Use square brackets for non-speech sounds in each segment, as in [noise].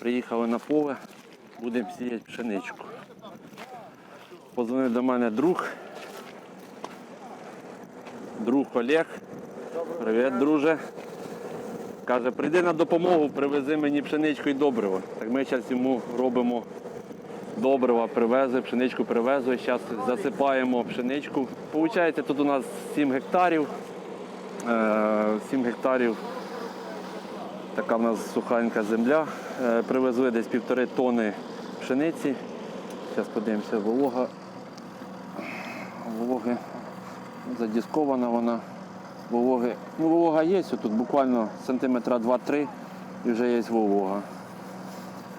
Приїхали на поле, будемо сіяти пшеничку. Позвонив до мене друг. Друг Олег. Привіт, друже. Каже, прийди на допомогу, привези мені пшеничку і добриво. Так ми зараз йому робимо добрива, привезли, пшеничку привезли, зараз засипаємо пшеничку. Получається, тут у нас 7 гектарів. Е, 7 гектарів Така в нас сухенька земля. Е, Привезли десь півтори тони пшениці. Зараз подивимося, волога. Вологи задіскована вона. Вологи. Ну, волога є, тут буквально сантиметра 2-3 і вже є волога.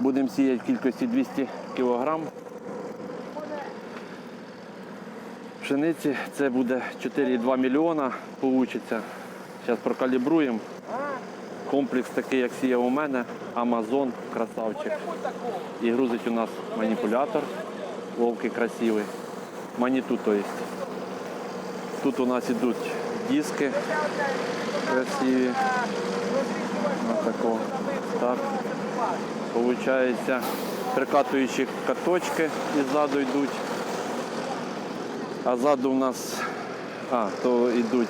Будемо сіяти в кількості 200 кг. Пшениці це буде 4,2 мільйона, получиться. Зараз прокалібруємо. Комплекс такий, як сіяв у мене, Амазон, красавчик. І грузить у нас маніпулятор, вовки красивий. Маніту, то есть. Тут у нас ідуть диски красиві. Так. Получається, прикатуючі каточки і ззаду йдуть. А ззаду у нас, а, то йдуть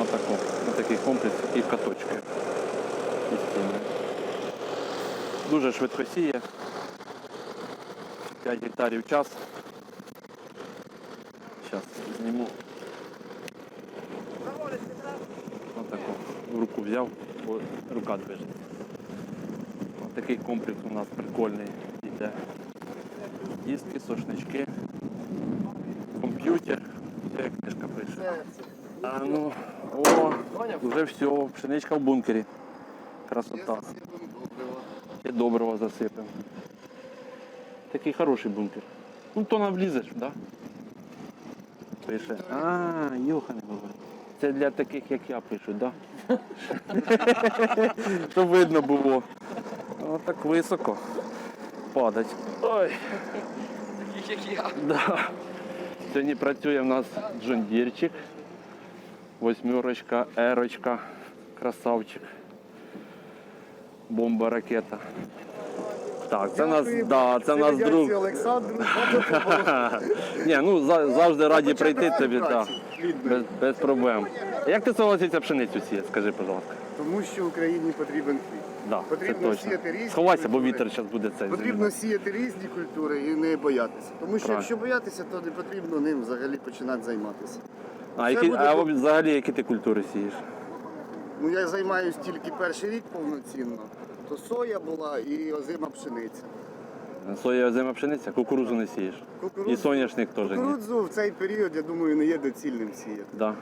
Отако, отакий комплекс і каточки. Дуже швидко сіє. 5 гектарів час. Зараз зніму. Отако. В руку взяв, бо рука движеться. Отакий комплекс у нас прикольний йде. Диски, сошнички, комп'ютер. Як книжка пише. А ну, о, вже все, пшеничка в бункері. Красота. І доброго засипемо. Такий хороший бункер. Ну то нам влізеш, так? Да? Пише. А, Йохане говорить. Це для таких, як я пишу, так? Да? [laughs] Щоб видно було. О, так високо. Падать. Ой. Таких як я. Да. Сьогодні працює в нас джондірчик. Восьмерочка, ерочка, красавчик. Бомба ракета. Так, це нас, да, це нас друг. Олександру. [laughs] Ні, ну за- завжди раді прийти тобі, так. Без, без проблем. Як ти согласився пшеницю сіяти, скажи, будь ласка. Тому що Україні потрібен хліб. Да, Потрібно це точно. сіяти різні Сховайся, бо культури. вітер зараз буде цей. Потрібно сіяти різні культури і не боятися. Тому що Правильно. якщо боятися, то не потрібно ним взагалі починати займатися. А, які, буде а взагалі які ти культури сієш? Ну я займаюся тільки перший рік повноцінно. То соя була і озима пшениця. Соя озима пшениця, кукурузу не сієш. Кукурудзу- І соняшник теж ні. Кукурудзу в цей період, я думаю, не є доцільним сіяти. Да,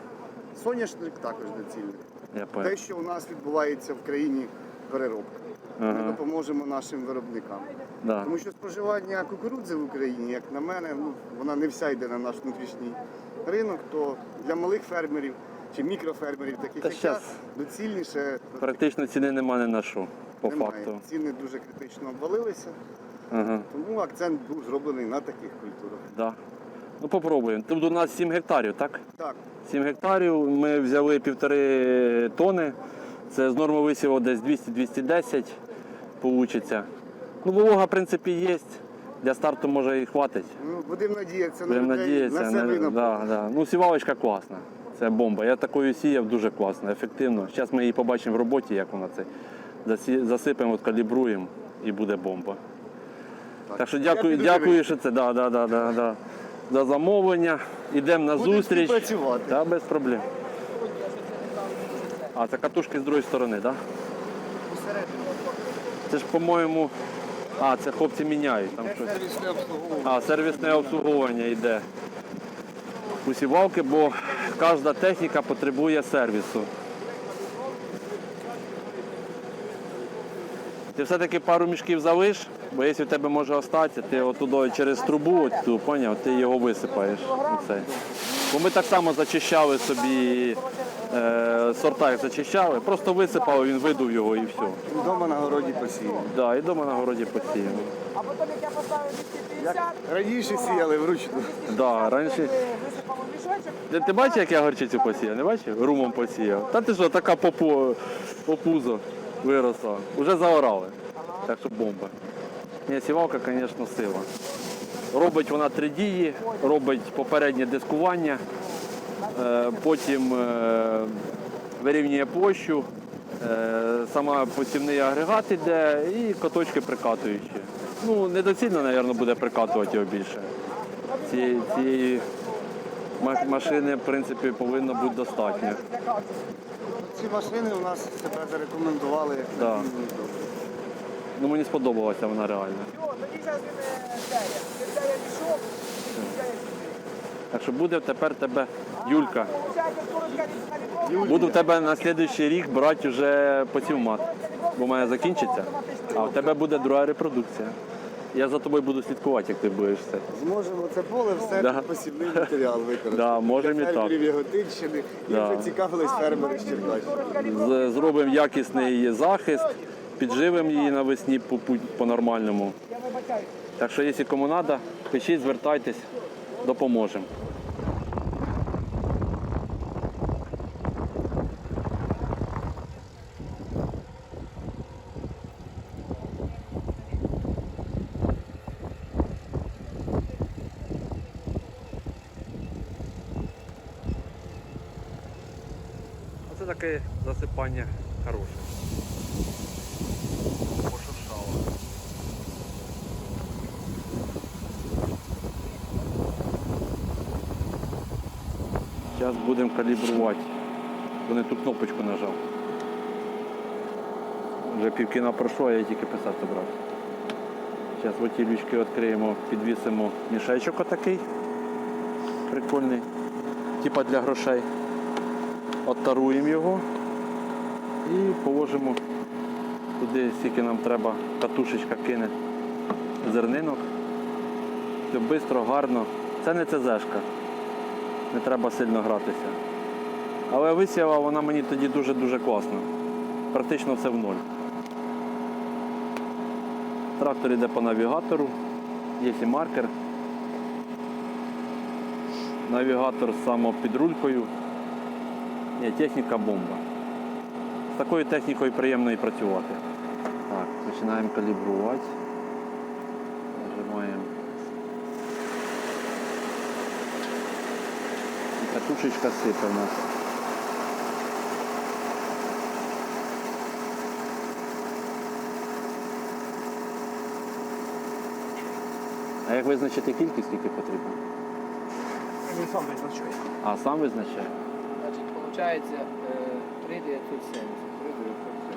Соняшник також доцільний. я понял. Те, що у нас відбувається в країні переробка. Ми Ага, допоможемо нашим виробникам. да. Тому що споживання кукурудзи в Україні, як на мене, ну, вона не вся йде на наш внутрішній ринок, то для малих фермерів чи мікрофермерів, таких Та як щас я, доцільніше Практично ціни нема ні на що, по немає. факту. Ціни дуже критично обвалилися, Ага, тому акцент був зроблений на таких культурах. да. Ну попробуємо. Тут у нас 7 гектарів, так? Так, 7 гектарів. Ми взяли півтори тони. Це з норми висіву десь 200-210 получиться. Ну, волога, в принципі, є. Для старту може і хватить. ну будемо надіятися на Будемо людей, надіятися. на себе і на да, да. Ну, сівалочка класна. Це бомба. Я такою сіяв дуже класно, ефективно. Зараз ми її побачимо в роботі, як вона це. Засі- Засипемо, от калібруємо і буде бомба. Так, що дякую, піду дякую, що це да, да, да, да, да. за замовлення. Йдемо на Будемо зустріч. співпрацювати. Та без проблем. А це катушки з другої сторони, так? Да? Це ж, по-моєму. А, це хлопці міняють. Там щось. сервісне обслуговування. А, сервісне обслуговування йде. Усівалки, бо кожна техніка потребує сервісу. Ти все-таки пару мішків залиш, бо якщо в тебе може остатися, ти отуди через трубу, ту, поняв, ти його висипаєш. Оце. Бо ми так само зачищали собі, е, сорта як зачищали, просто висипали, він видув його і все. Вдома на городі посіяли. Да, і вдома на городі посіяно. А потім, як я поставив 250, Раніше сіяли вручну. Да, раніше. висипав мішочок. Ти, ти бачиш, як я горчицю посіяв? Не бачив? Румом посіяв. Та ти що, така попу, попузо. виросла. Уже заорали. Так що бомба. Ні, сівалка, звісно, сила. Робить вона три дії, робить попереднє дискування, е, потім е, вирівнює площу, е, сама посівний агрегат іде і коточки прикатуючі. Ну, недоцільно, мабуть, буде прикатувати його більше. Цієї, цієї машини, в принципі, повинно бути достатньо. Ці машини у нас себе зарекомендували як Да. І. Ну, мені сподобалася вона реально. Все, тоді зараз він е, цеє. Пішов, і. Так що буде тепер тебе Юлька. Буду в тебе на наступний рік брати вже посівмат, бо в мене закінчиться, а в тебе буде друга репродукція. Я за тобою буду слідкувати, як ти будеш все. Зможемо це поле все Да. посівний матеріал використати. Да, можемо і так. фермерів Яготинщини. І Да. вже цікавились фермери з Черкащини. Зробимо якісний захист, підживимо її навесні по-нормальному. Так що, якщо кому треба, пишіть, звертайтесь, допоможемо. Оце таке засипання хороше. Будемо калібрувати. Бо не ту кнопочку нажав. Вже півкіна пройшло, а я тільки писати брав. Зараз оті лючки відкриємо, підвісимо мішечок отакий. Прикольний. Типа для грошей. Оттаруємо його і положимо туди, скільки нам треба, катушечка кине зернинок. Все швидко, гарно. Це не ЦЗшка не треба сильно гратися. Але висіяла вона мені тоді дуже-дуже класно. Практично все в ноль. Трактор йде по навігатору, є і маркер. Навігатор з під рулькою. Ні, техніка бомба. З такою технікою приємно і працювати. Так, починаємо калібрувати. І катушечка сипе в нас. А як визначити кількість, скільки потрібно? Він сам визначає. А сам визначає? Значить, виходить 3970. 3970.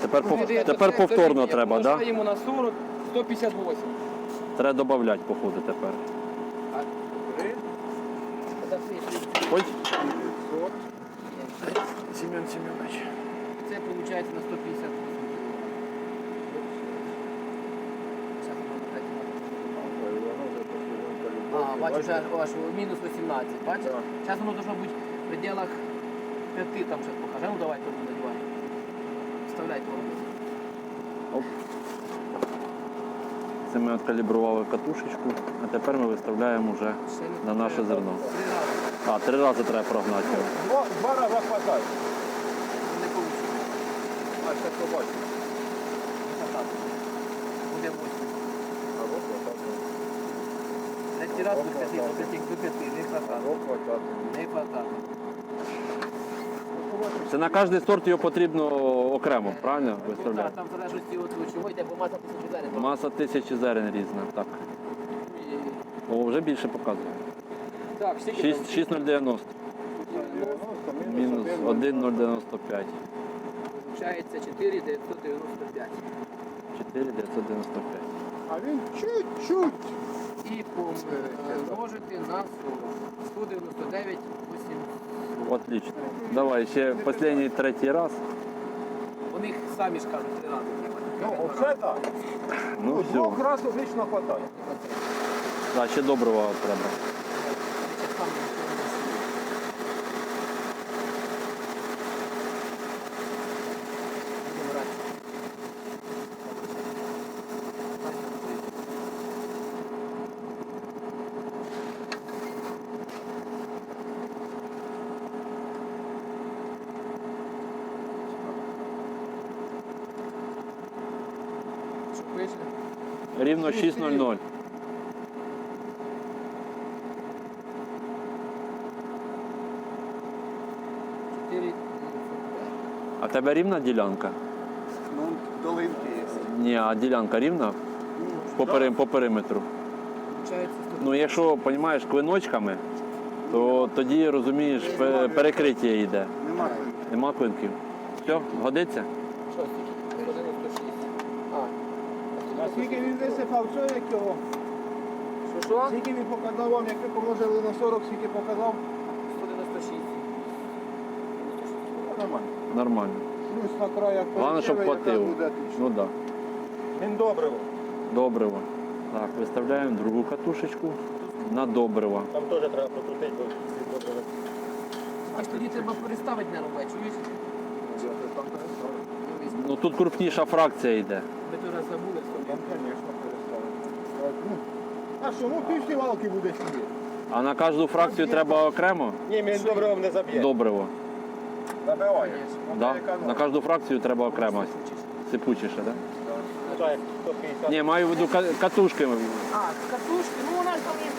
Тепер, пов- тепер повторно треба, так? Да? Помножаємо на 40, 158. Треба додати, походу, тепер. А 3? Ой, Семен Семенович. Це виходить на 150. А, бачу, вже аж мінус 18. Бачиш? Зараз воно должно бути в пределах 5 там ще покаже. Ну давай тому надівай. Вставляй тому. Це ми откалібрували катушечку, а тепер ми виставляємо вже на наше зерно. А, три рази треба прогнати його. Два, рази хватає. Не вийшло. А ще побачимо. Буде 8. А вот хватає. Третій раз 5, до 5, до 5, не. Хватає. Не хватає. Це на кожний сорт його потрібно окремо, правильно Ну, виставляти? так, Там в залежності від чого йде, бо маса тисячі зерен. Маса тисячі зерен різна. Так. О, вже більше показує. Так, скільки 6, 6,090. Мінус 1,095. Получається 4,995. 4,995. А він чуть-чуть. І помножити на 40. 199, 8. Отлично. Давай, ще останній третій раз. Вони самі ж кажуть не треба Ну, оце так. Ну Двох все. разів отлично хватає. А, ще доброго треба. Це саме нічого не існує. Будемо грати. пише. Рівно 6.00. Чотири. А тебе рівна ділянка? Ну, долинки є. Ні, а ділянка рівна по, пери- по периметру. Получається, Ну, якщо розумієш клиночками, то тоді розумієш, пе- перекриття йде. Нема. Нема клинків. Все, годиться? що скільки? 196. А. А скільки він висипав, що як його? Що що? Скільки він показав вам, як ви помножили на 40, скільки показав? 196. Ну, Нормально. Нормально. Плюс на краях Головне, щоб перечили, якраз хватило. буде отлично. Ну так. Да. Він добриво. Добриво. Так, виставляємо другу катушечку на добриво. Там теж треба прокрутити, бо добриво. Аж тоді треба переставити на робочу. Ну. Ну тут крупніша фракція йде. Ми теж забули Там, собі. звісно, переставити. Так, ну. А що, ну пів сівалки буде сидіти. А на кожну фракцію треба окремо Ні, він добривом не заб'є. добриво. Забиває. Да? На кожну фракцію треба окремо. Сипучіше, так? Да? Так, як 150. Ні, маю в виду ка- катушки. А, катушки, ну у нас там є.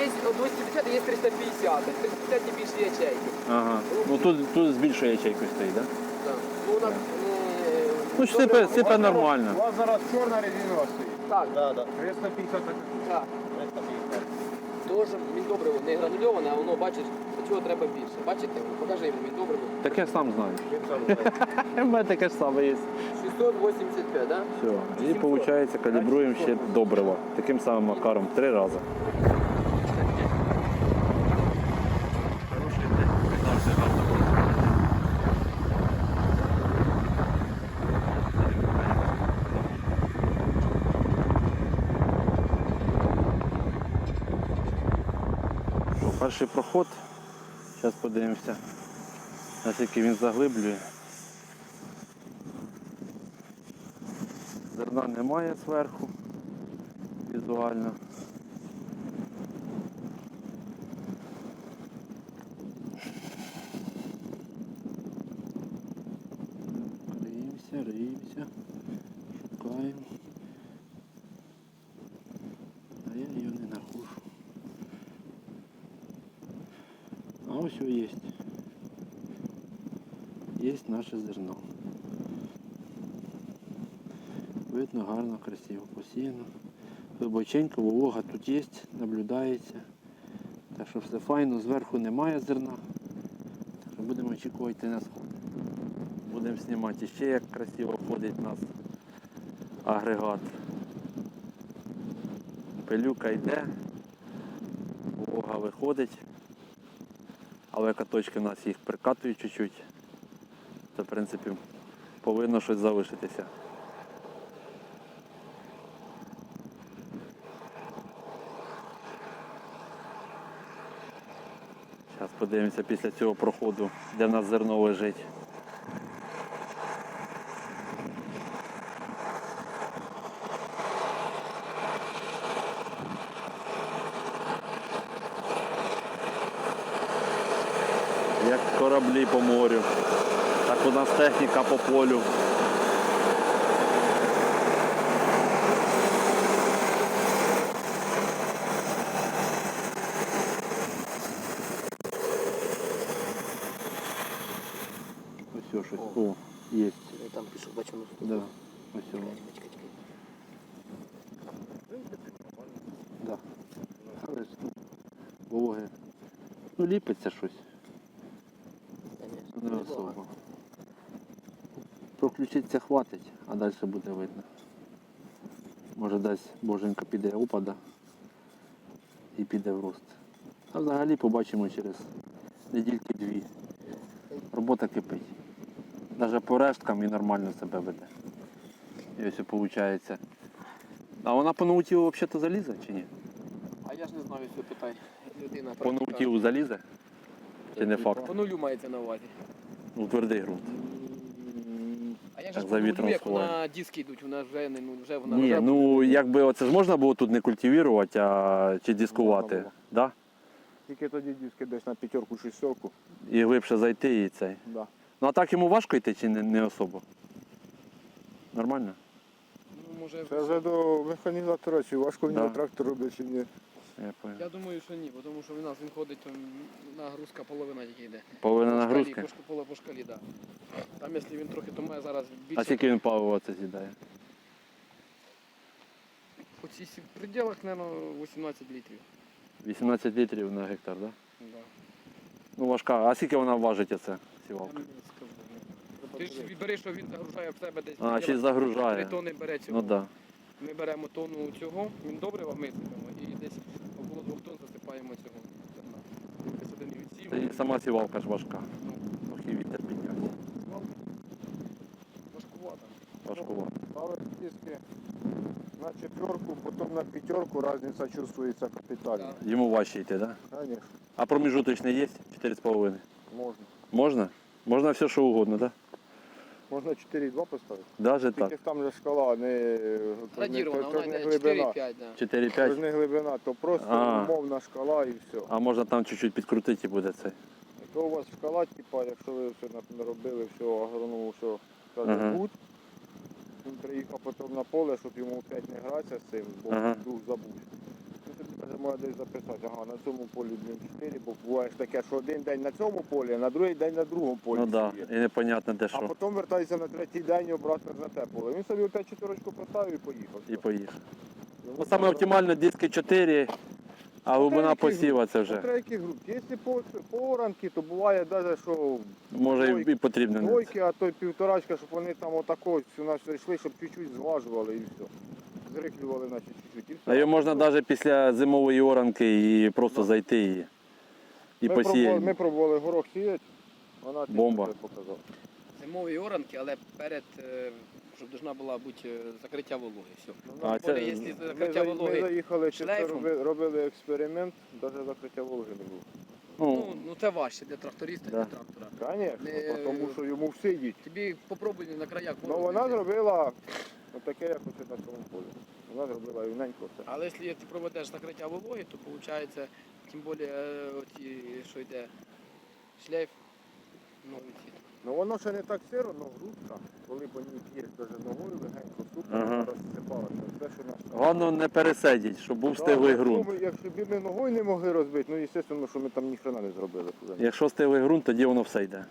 Є 250, є 350. 350 і більше ячейки. Ага. Ну тут, тут з більшою ячейкою стоїть, так? Да? Так. Ну, у нас, е, Ну сипе, сипе нормально. У вас зараз чорна резинова стоїть. Так, Да, да. 350 так. так. 350. Дуже міндобриво не гранульоване, а воно бачиш, до чого треба більше. Бачите, покажи йому, міндобриво. добре. Так я сам знаю. Він сам знає. [laughs] У мене таке ж саме є. 685, да? Все. І виходить, калібруємо ще добриво. Таким самим макаром три рази. Перший проход. Зараз подивимося, наскільки він заглиблює. Зерна немає зверху візуально. Риємося, риємося, шукаємо. А я її не нахожу. А ось є. Є наше зерно. Видно гарно, красиво посіяно. Глибоченько, волога тут є, наблюдається. Так що все файно, зверху немає зерна. Так що будемо очікувати на сход. Будемо знімати ще як красиво ходить у нас агрегат. Пилюка йде, волога виходить. Але каточки у нас їх прикатують чуть-чуть. В принципі повинно щось залишитися. Зараз подивимося після цього проходу, де в нас зерно лежить. По полю. Ось щось. О, є. Я там бачу, ну, Да. Ось воно. Да. Ну, вологи. Ну, ліпиться щось. Проключитися хватить, а далі буде видно. Може десь боженька піде опада і піде в рост. А взагалі побачимо через недільки дві. Робота кипить. Навіть по решткам і нормально себе веде. І ось виходить. А вона по наутілу взагалі залізе чи ні? А я ж не знаю, що питай. Людина По наутілу залізе? Чи не факт? По нулю мається на увазі. Ну, твердий ґрунт. Же за вітром як сховає. вона диски йдуть, вона вже не ну вже вона Ні, вже ну якби оце ж можна було тут не культивувати, а чи дискувати, Можна да? Тільки тоді диски десь на п'ятерку, шістерку. І глибше зайти і цей. Да. Ну а так йому важко йти чи не, не особо? Нормально? ну, може. Це вже до механізатора, чи важко в нього Да. трактор робить, чи ні. Я понял. Я думаю, що ні, бо тому що в нас він ходить, там нагрузка половина тільки йде. Половина По шкалі, нагрузки. По, шк- по, по шкалі. Да. Там, якщо він трохи, то має зараз більше. А скільки він палива це з'їдає? Цій сі- пределах, мабуть, 18 літрів. 18 літрів на гектар, так? Да? Да. Ну важка. А скільки вона важить оце Я сівалка? не скажу. Ти ж береш, що він загружає в себе десь. А, ще й загружає. Три тони бере цього. Ну так. Да. Ми беремо тонну цього, він добрива ми сипемо і десь засипаємо цього. зерна. Десь один відсів. Та і сама сівалка ж важка. Ну, Трохи вітер піднявся. важкувато. Важкувато. Ставиш диски на четверку, потім на п'ятерку, різниця чувствується капітально. Йому важче йти, так? Да? Звісно, А проміжуточний є? 4,5. можна. Можна? Можна все, що угодно, так? Можна 4,2 поставити. Да? Даже Тільки так. там же шкала не, Радірована, то вона не йде глибина. 4-5, да. То 4,5. ж не глибина, то просто А. умовна шкала і все. А можна там чуть-чуть підкрутити і буде це. То у вас шкала, типа, якщо ви все на- наробили, все агроному, що каже Ага. гуд, він приїхав потім на поле, щоб йому опять не гратися з цим, бо Ага. дух забув. Може десь записати, ага, на цьому полі блін 4, бо буває ж таке, що один день на цьому полі, а на другий день на другому полі. Ну так. Да. І непонятно де А що. потім вертається на третій день і обратно на те поле. Він собі опять чотирочку поставив і поїхав. І поїхав. Йому Ну саме треба- оптимально диски 4, а глибина які посіва це вже. які групки. Якщо по, по оранки, то буває навіть, що Може і- і потрібно. не. Двойки, а то й півторачка, щоб вони там отако у нас йшли, щоб чуть-чуть зважували і все. Зриклювали наче чуть-чуть. І все. А її можна навіть після зимової оранки і просто Да. зайти і, і ми, пробували, ми пробували горох сіяти, вона тільки Бомба. це показала. Зимові оранки, але перед, е, щоб должна була бути е, закриття вологи. Все. А, Тим більше, це- якщо Ми, закриття за- ми вологи. заїхали, чисто шлейфом. роби- робили експеримент, навіть закриття вологи не було. Ну, Ну, ну це важче для тракториста, Да. для трактора. Звісно, Е, тому що йому всидіть. Тобі попробуй на краях Ну вона зробила таке, як оце на цьому полі. Вона зробила рівненько все. Але якщо ти проведеш закриття вологи, то виходить, тим більше е, оті, що йде шлейф, ну, ці. Ну воно ще не так сиро, але грудка, коли по ній п'єш даже ногою легенько, супер, Ага. вона. Все, що нас. головне не пересидіть, щоб був стиглий Так, ґрунт. Якщо, ми, якщо б ми ногою не могли розбити, ну звісно, що ми там ніхрена не зробили. туди. Якщо стиглий ґрунт, тоді воно все йде.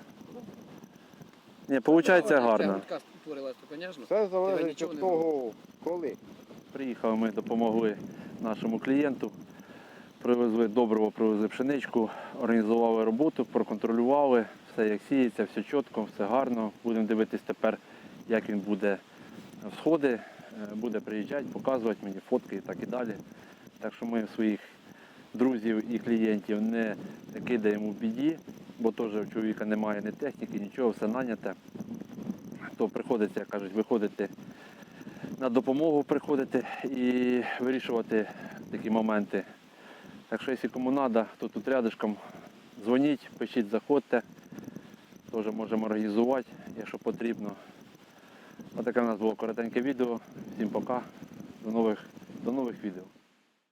Ні, виходить Ну, гарно. Грудка створилась, то. Все залежить від того, коли. Приїхали ми, допомогли нашому клієнту, привезли добриво, привезли пшеничку, організували роботу, проконтролювали, все як сіється, все чітко, все гарно. Будемо дивитись тепер, як він буде всходи, е, буде приїжджати, показувати мені фотки і так і далі. Так що ми своїх друзів і клієнтів не кидаємо в біді, бо теж у чоловіка немає ні техніки, нічого, все наняте. То приходиться, як кажуть, виходити на допомогу приходити і вирішувати такі моменти. Так що, якщо кому треба, то тут рядышком дзвоніть, пишіть, заходьте. Теж можемо організувати, якщо потрібно. Отаке в нас було коротеньке відео. Всім пока. До нових, до нових відео.